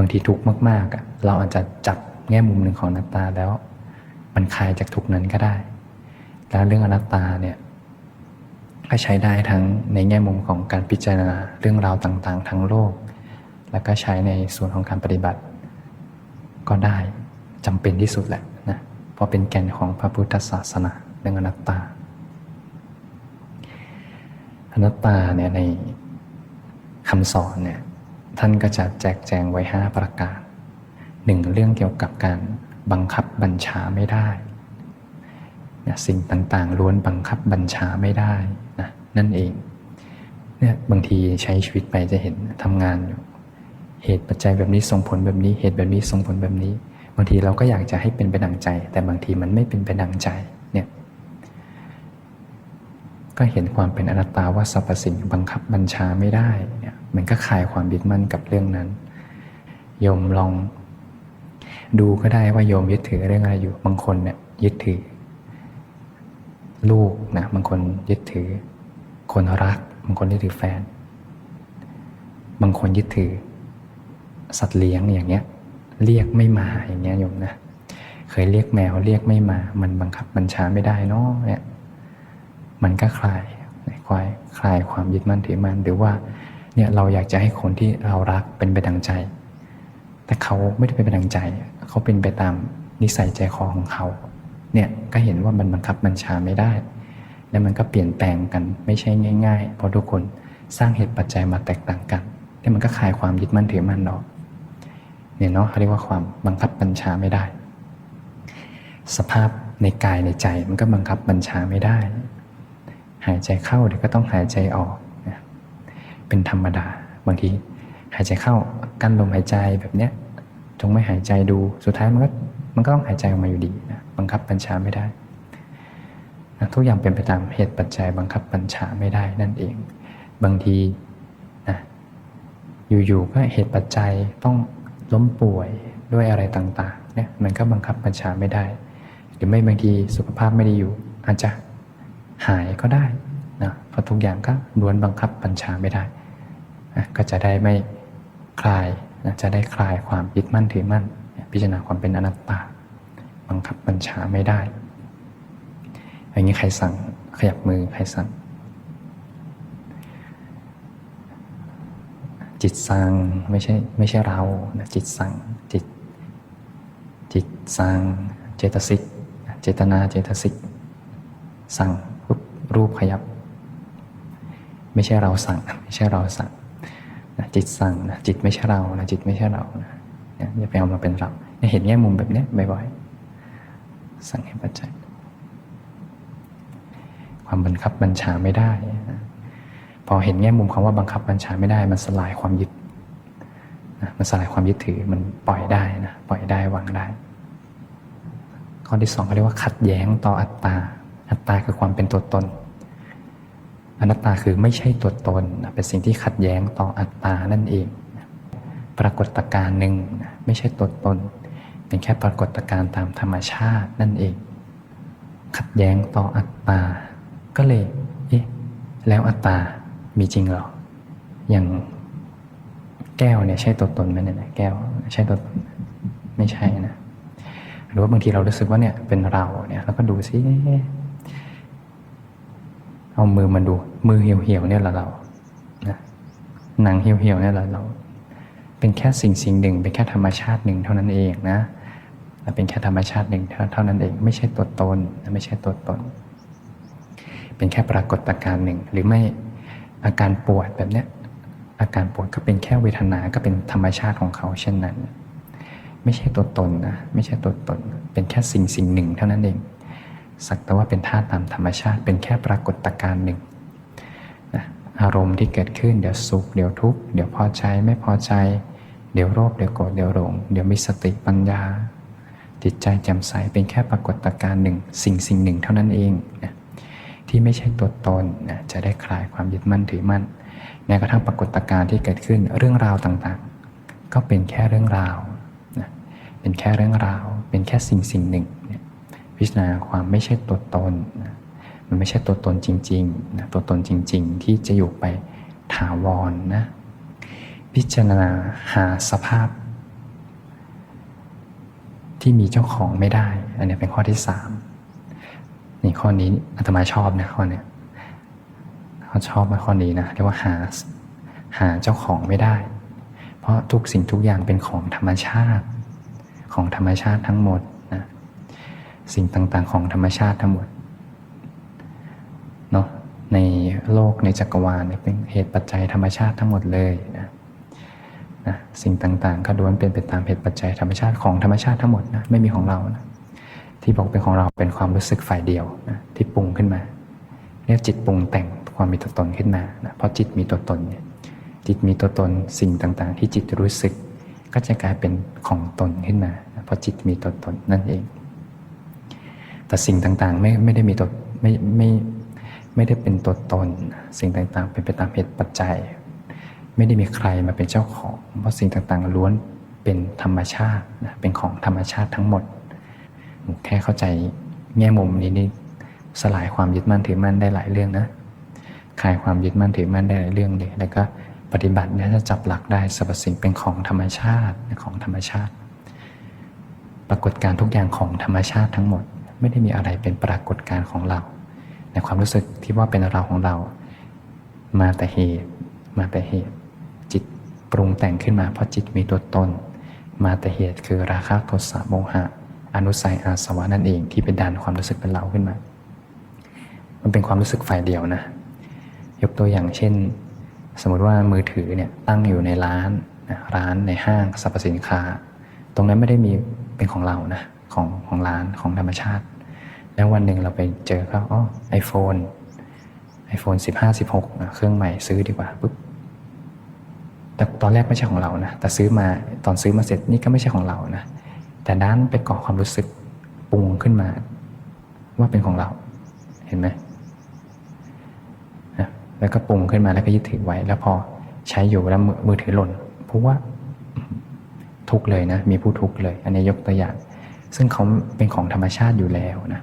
บางทีทุกข์มากๆอะเราอาจจะจับแง่มุมหนึ่งของอนัตตาแล้ว มันคลายจากทุกนั้นก็ได้ แล้วเรื่องอนัตตาเนี่ยก็ใช้ได้ทั้งในแง่มุมของการพิจารณาเรื่องราวต่างๆ ทั้งโลก แล้วก็ใช้ในส่วนของการปฏิบัติ ก็ได้จำเป็นที่สุดแหละนะเพราะเป็นแก่นของพระพุทธศาสนาเรื่องอนัตตา อนัตตาเนี่ยในคำสอนเนี่ย ท่านก็จะแจกแจงไว้ 5 ประการหนึ่งเรื่องเกี่ยวกับการบังคับบัญชาไม่ได้นะสิ่งต่างๆล้วนบังคับบัญชาไม่ได้นะนั่นเองเนี่ยบางทีใช้ชีวิตไปจะเห็นทำงานอยู่เหตุปัจจัยแบบนี้ส่งผลแบบนี้เหตุแบบนี้ส่งผลแบบนี้ บางทีเราก็อยากจะให้เป็นไปดังใจ แต่บางทีมันไม่เป็นไปดังใจ ก็เห็นความเป็นอนัตตาว่าสรรพสิ่งบังคับบัญชาไม่ได้เนี่ยมันก็คลายความยึดมั่นกับเรื่องนั้นโยมลอง ดูก็ได้ว่าโยมยึดถือเรื่องอะไรอยู่ บางคนเนี่ยยึดถือ ลูกนะบางคนยึดถือ คนรัก บางคนยึดถือแฟน บางคนยึดถือ สัตว์เลี้ยงอย่างเงี้ย เรียกไม่มาอย่างเงี้ยโยมนะเคยเรียกแมวเรียกไม่มา มันบังคับบัญชาไม่ได้เนาะเนี่ย มันก็คลายคลายคลายความยึดมั่นถือมั่นหรือว่าเนี่ยเราอยากจะให้คนที่เรารักเป็นไปดังใจ แต่เขาไม่ได้เป็นไปดังใจ เขาเป็นไปตามนิสัยใจคอของเขาเนี่ยก็เห็นว่ามันบังคับบัญชาไม่ได้ แล้วมันก็เปลี่ยนแปลงกันไม่ใช่ง่าย ๆ เพราะทุกคนสร้างเหตุปัจจัยมาแตกต่างกันแล้วมันก็คลายความยึดมั่นถือมั่นออกเนี่ยเนาะเขาเรียกว่าความบังคับบัญชาไม่ได้ สภาพในกายในใจมันก็บังคับบัญชาไม่ได้ หายใจเข้าเดี๋ยวก็ต้องหายใจออกนะเป็นธรรมดา บางทีหายใจเข้ากั้นลมหายใจแบบเนี้ยจงไม่หายใจดูสุดท้ายมันก็มันก็ต้องหายใจออกมาอยู่ดีนะบังคับบัญชาไม่ได้นะทุกอย่างเป็นไปตามเหตุปัจจัยบังคับบัญชาไม่ได้นั่นเอง บางทีนะอยู่ๆก็เหตุปัจจัยต้องล้มป่วยด้วยอะไรต่างๆเนี่ยมันก็บังคับบัญชาไม่ได้ หรือไม่บางทีสุขภาพไม่ดีอยู่อาจจะ หายก็ได้นะเพราะทุกอย่างก็ล้วนบังคับบัญชาไม่ได้นะก็จะได้ไม่คลายนะจะได้คลายความยึดมั่นถือมั่น พิจารณาความเป็นอนัตตา บังคับบัญชาไม่ได้ อย่างนี้ใครสั่งขยับมือใครสั่งจิตสั่งไม่ใช่ไม่ใช่เรานะจิตสั่งจิต จิตสั่งเจตสิกเจตนาเจตสิกสั่ง รูปขยับ ไม่ใช่เราสั่ง ไม่ใช่เราสั่งนะจิตสั่งนะจิตไม่ใช่เรานะจิตไม่ใช่เรานะอย่าไปเอามาเป็นเราเนี่ยเห็นแง่มุมแบบนี้บ่อยๆสั่งให้ปัจจัยความบังคับบัญชาไม่ได้นะพอเห็นแง่มุมคำว่าบังคับบัญชาไม่ได้ มันสลายความยึดนะมันสลายความยึดถือมันปล่อยได้นะปล่อยได้วางได้ข้อที่สองเขาเรียกว่าขัดแย้งต่ออัตตา อัตตาคือความเป็นตัวตน อนัตตาคือไม่ใช่ตัวตน เป็นสิ่งที่ขัดแย้งต่ออัตตานั่นเอง ปรากฏการณ์หนึ่งไม่ใช่ตัวตน เป็นแค่ปรากฏการณ์ตามธรรมชาตินั่นเอง ขัดแย้งต่ออัตตา ก็เลย เอ๊ะ แล้วอัตตา มีจริงเหรอ อย่างแก้วเนี่ยใช่ตัวตนไหมเนี่ยแก้วใช่ตัวตนไม่ใช่นะหรือว่าบางทีเรารู้สึกว่าเนี่ยเป็นเราเนี่ยแล้วก็ดูซิ เอามือมาดู มือเหี่ยวๆเนี่ยละเรานะหนังเหี่ยวๆเนี่ยละเรา เป็นแค่สิ่งสิ่งหนึ่ง เป็นแค่ธรรมชาติหนึ่งเท่านั้นเองนะและเป็นแค่ธรรมชาติหนึ่งเท่านั้นเอง ไม่ใช่ตัวตนไม่ใช่ตัวตน เป็นแค่ปรากฏการณ์หนึ่ง หรือไม่อาการปวดแบบเนี้ยอาการปวดก็เป็นแค่เวทนาก็เป็นธรรมชาติของเขา เช่นนั้น ไม่ใช่ตัวตนนะไม่ใช่ตัวตน เป็นแค่สิ่งสิ่งหนึ่งเท่านั้นเอง สักแต่ว่าเป็นธาตุตามธรรมชาติ เป็นแค่ปรากฏการณ์หนึ่งนะอารมณ์ที่เกิดขึ้นเดี๋ยวสุขเดี๋ยวทุกข์เดี๋ยวพอใจไม่พอใจ เดี๋ยวโลภเดี๋ยวโกรธเดี๋ยวหลงเดี๋ยวมีสติปัญญา จิตใจแจ่มใสเป็นแค่ปรากฏการณ์หนึ่ง สิ่งสิ่งหนึ่งเท่านั้นเองนะที่ไม่ใช่ตัวตนนะจะได้คลายความยึดมั่นถือมั่นแม้กระทั่งปรากฏการณ์ที่เกิดขึ้นเรื่องราวต่างๆ ก็เป็นแค่เรื่องราวนะเป็นแค่เรื่องราว เป็นแค่สิ่งสิ่งหนึ่ง พิจารณาความไม่ใช่ตัวตนนะมันไม่ใช่ตัวตนจริงๆนะตัวตนจริง ๆ ที่จะอยู่ไปถาวรนนะพิจารณาหาสภาพ ที่มีเจ้าของไม่ได้ อันนี้เป็นข้อที่สามนี่ข้อนี้อาตมาชอบนะข้อเนี้ยเขาชอบมาข้อนี้นะเรียกว่าหาหาเจ้าของไม่ได้ เพราะทุกสิ่งทุกอย่างเป็นของธรรมชาติ ของธรรมชาติทั้งหมด สิ่งต่างๆ ของธรรมชาติทั้งหมดเนาะในโลกในจักรวาลเป็นเหตุปัจจัยธรรมชาติทั้งหมดเลยนะนะสิ่งต่างๆ ก็ล้วนเป็นไปตามเหตุปัจจัยธรรมชาติของธรรมชาติทั้งหมดนะไม่มีของเรานะที่บอกเป็นของเราเป็นความรู้สึกฝ่ายเดียวนะที่ปรุงขึ้นมาเรียกจิตปรุงแต่งความมีตัวตนขึ้นมานะเพราะจิตมีตัวตนเนี่ยจิตมีตัวตนสิ่งต่างๆ ที่จิตรู้สึก ก็จะกลายเป็นของตนขึ้นมานะเพราะจิตมีตัวตนนั่นเอง แต่สิ่งต่างๆไม่ไม่ได้มีตัวไม่ไม่ไม่ได้เป็นตัวตน สิ่งต่างๆ เป็นไปตามเหตุปัจจัย ไม่ได้มีใครมาเป็นเจ้าของ เพราะสิ่งต่างๆ ล้วนเป็นธรรมชาตินะเป็นของธรรมชาติทั้งหมด แค่เข้าใจแง่มุมนี้นี่สลายความยึดมั่นถือมั่นได้หลายเรื่องนะคลายความยึดมั่นถือมั่นได้หลายเรื่องเลยแล้วก็ปฏิบัติเนี่ยจะจับหลักได้สรรพสิ่งเป็นของธรรมชาติของธรรมชาติ ปรากฏการณ์ทุกอย่างของธรรมชาติทั้งหมด ไม่ได้มีอะไรเป็นปรากฏการณ์ของเรา ในความรู้สึกที่ว่าเป็นเราของเรา มาแต่เหตุ มาแต่เหตุ จิตปรุงแต่งขึ้นมาเพราะจิตมีตัวตน มาแต่เหตุคือราคะโทสะโมหะ อนุสัยอาสวะนั่นเองที่เป็นดันความรู้สึกเป็นเราขึ้นมา มันเป็นความรู้สึกฝ่ายเดียวนะ ยกตัวอย่างเช่น สมมติว่ามือถือเนี่ยตั้งอยู่ในร้านร้านในห้างสรรพสินค้า ตรงนั้นไม่ได้มีเป็นของเรานะ ของของร้านของธรรมชาติ แล้ววันหนึ่งเราไปเจอเขาอ๋อไอโฟนไอโฟนสิบห้าสิบหกเครื่องใหม่ซื้อดีกว่าปุ๊บแต่ตอนแรกไม่ใช่ของเรานะแต่ซื้อมาตอนซื้อมาเสร็จนี่ก็ไม่ใช่ของเรานะแต่ด้านไปก่อความรู้สึกปรุงขึ้นมา ว่าเป็นของเรา เห็นไหมนะแล้วก็ปรุงขึ้นมาแล้วก็ยึดถือไว้ แล้วพอใช้อยู่แล้วมือถือหล่นพราะว่าทุกเลยนะ มีผู้ทุกเลย อันนี้ยกตัวอย่าง ซึ่งเขาเป็นของธรรมชาติอยู่แล้วนะ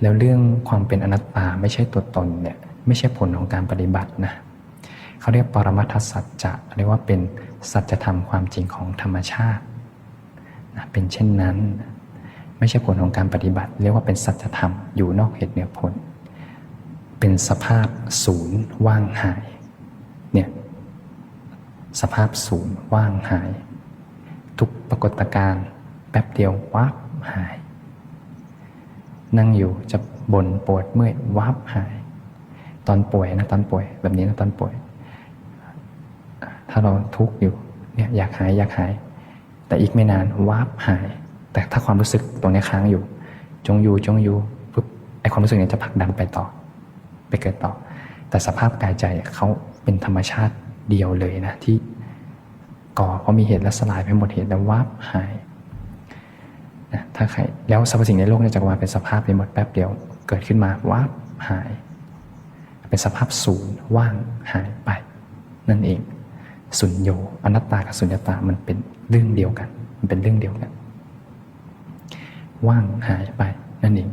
แล้วเรื่องความเป็นอนัตตาไม่ใช่ตัวตนเนี่ยไม่ใช่ผลของการปฏิบัตินะเขาเรียกปรมัตถสัจจะเรียกว่าเป็นสัจธรรมความจริงของธรรมชาตินะเป็นเช่นนั้น ไม่ใช่ผลของการปฏิบัติ เรียกว่าเป็นสัจธรรมอยู่นอกเหตุเหนือผล เป็นสภาพศูนย์ว่างหายเนี่ยสภาพศูนย์ว่างหาย ทุกปรากฏการณ์ แป๊บเดียววับหาย นั่งอยู่จะบ่นปวดเมื่อยวับหาย ตอนป่วยนะตอนป่วย แบบนี้นะตอนป่วย ถ้าเราทุกข์อยู่เนี่ยอยากหายอยากหาย แต่อีกไม่นานวับหาย แต่ถ้าความรู้สึกตรงนี้ค้างอยู่ จงอยู่จงอยู่ปุ๊บไอความรู้สึกเนี้จะผลักดันไปต่อ ไปเกิดต่อ แต่สภาพกายใจเขาเป็นธรรมชาติเดียวเลยนะที่ก่อเพราะมีเหตุและสลายไปหมดเหตุแล้ววับหาย นะถ้าใครแล้วสรรพสิ่งในโลกในจักรวาลเป็นสภาพไปหมดแป๊บเดียวเกิดขึ้นมาวับหาย เป็นสภาพศูนย์ว่างหายไป นั่นเองสุญโยอนัตตากับสุญญตามันเป็นเรื่องเดียวกัน มันเป็นเรื่องเดียวกัน ว่างหายไปนั่นเอง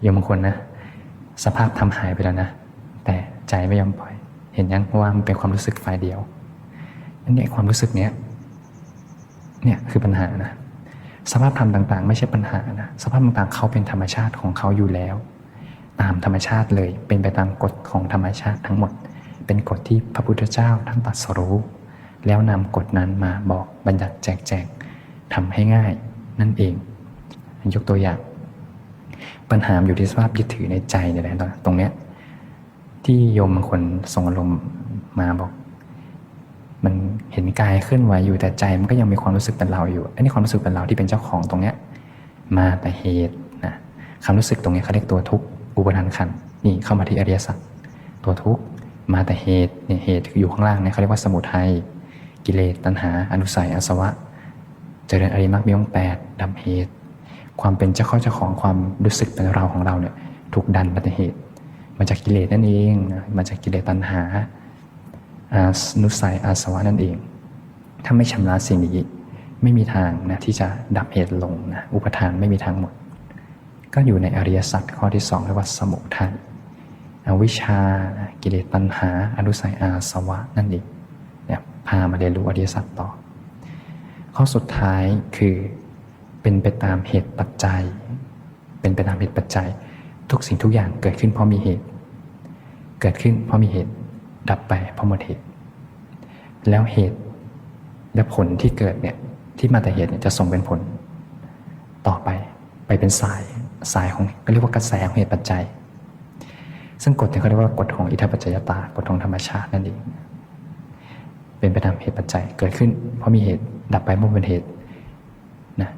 อย่างบางคนนะ สภาพทำหายไปแล้วนะ แต่ใจไม่ยอมปล่อย เห็นยังว่ามันเป็นความรู้สึกฝ่ายเดียวนั่นเนี่ยความรู้สึกเนี้ยเนี่ยคือปัญหานะ สภาพธรรมต่างๆ ไม่ใช่ปัญหานะสภาพต่างๆเขาเป็นธรรมชาติของเขาอยู่แล้ว ตามธรรมชาติเลยเป็นไปตามกฎของธรรมชาติทั้งหมด เป็นกฎที่พระพุทธเจ้าท่านตรัสรู้ แล้วนำกฎนั้นมาบอกบัญญัติแจกแจงทำให้ง่ายนั่นเอง ยกตัวอย่าง ปัญหาอยู่ที่สภาพยึดถือในใจเนี่ยแหละตรงเนี้ยที่โยมบางคนส่งอารมณ์มาบอก มันเห็นกายเคลื่อนไหวอยู่แต่ใจมันก็ยังมีความรู้สึกเป็นเราอยู่ อันนี้ความรู้สึกเป็นเราที่เป็นเจ้าของตรงเนี้ยมาแต่เหตุนะความรู้สึกตรงนี้เขาเรียกตัวทุกข์อุปทานขันนี่เข้ามาที่อริยสัจตัวทุกข์มาแต่เหตุเนี่ยเหตุอยู่ข้างล่างเนี่ยเขาเรียกว่าสมุทัยกิเลสตัณหา อนุสัยอาสวะ เจริญอริมรรคมีองค์แปดดับเหตุ ความเป็นเจ้าข้อเจ้าของความรู้สึกเป็นเราของเราเนี่ยถูกดันไปแต่เหตุ มาจากกิเลสนั่นเองนะมาจากกิเลสตัณหา อานุสัยอาสวะนั่นเอง ถ้าไม่ชำระสิ่งนี้ไม่มีทางนะที่จะดับเหตุลงนะอุปทานไม่มีทางหมด ก็อยู่ในอริยสัจข้อที่สองเรียกว่าสมุทัยอวิชากิเลสตัณหา อนุสัยอาสวะนั่นเองเนี่ยพามาเรียนรู้อริยสัจต่อ ข้อสุดท้ายคือเป็นไปตามเหตุปัจจัย เป็นไปตามเหตุปัจจัย ทุกสิ่งทุกอย่างเกิดขึ้นเพราะมีเหตุ เกิดขึ้นเพราะมีเหตุ ดับไปเพราะหมดเหตุ แล้วเหตุและผลที่เกิดเนี่ยที่มาแต่เหตุเนี่ยจะส่งเป็นผล ต่อไปไปเป็นสายสายของก็เรียกว่ากระแสของเหตุปัจจัย ซึ่งกฎเนี่ยเขาเรียกว่ากฎของอิทธิปัจจยตากฎของธรรมชาตินั่นเองเป็นไปตามเหตุปัจจัยเกิดขึ้น เพราะมีเหตุดับไปเมื่อเป็นเหตุนะ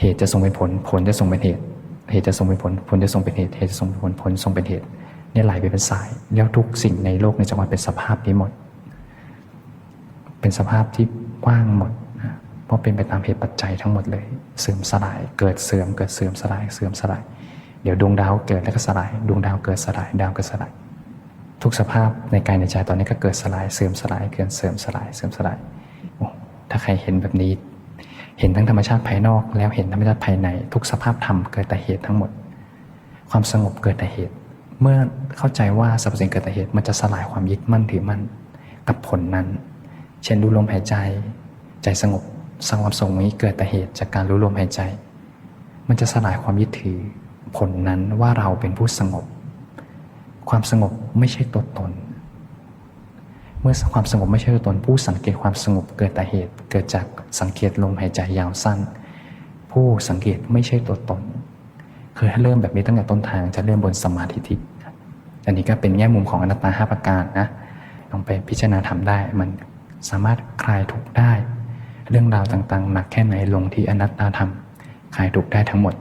เหตุจะส่งเป็นผล ผลจะส่งเป็นเหตุ เหตุจะส่งเป็นผล ผลจะส่งเป็นเหตุ เหตุจะส่งเป็นผลผลส่งเป็นเหตุ เนี่ยไหลไปเป็นสาย แล้วทุกสิ่งในโลกในจักรวาลเป็นสภาพนี้หมด เป็นสภาพที่กว่างหมด เพราะเป็นไปตามเหตุปัจจัยทั้งหมดเลย เสื่อมสลาย เกิดเสื่อม เกิดเสื่อมสลาย เสื่อมสลาย เดี๋ยวดวงดาวเกิดแล้วก็สลาย ดวงดาวเกิดสลาย ดาวเกิดสลาย ทุกสภาพในกายในใจตอนนี้ก็เกิดสลาย เสื่อมสลาย เกิดเสื่อมสลาย เสื่อมสลายโอ้ถ้าใครเห็นแบบนี้ เห็นทั้งธรรมชาติภายนอก แล้วเห็นธรรมชาติภายใน ทุกสภาพธรรมเกิดแต่เหตุทั้งหมด ความสงบเกิดแต่เหตุ เมื่อเข้าใจว่าสรรพสิ่งเกิดแต่เหตุมันจะสลายความยึดมั่นถือมั่นกับผลนั้น เช่นรู้ลมหายใจ ใจสงบสงบสงบนี้เกิดแต่เหตุจากการรู้ลมหายใจ มันจะสลายความยึดถือผลนั้นว่าเราเป็นผู้สงบ ความสงบไม่ใช่ตัวตน เมื่อความสงบไม่ใช่ตัวตน ผู้สังเกตความสงบเกิดแต่เหตุ เกิดจากสังเกตลมหายใจยาวสั้น ผู้สังเกตไม่ใช่ตัวตน คือถ้าเริ่มแบบนี้ตั้งแต่ต้นทางจะเริ่มบนสมาธิทิอันนี้ก็เป็นแง่มุมของอนัตตาห้าประการนะลองไปพิจารณาทำได้ มันสามารถคลายทุกได้ เรื่องราวต่างๆ หนักแค่ไหนลงที่อนัตตาธรรมคลายทุกได้ทั้งหมด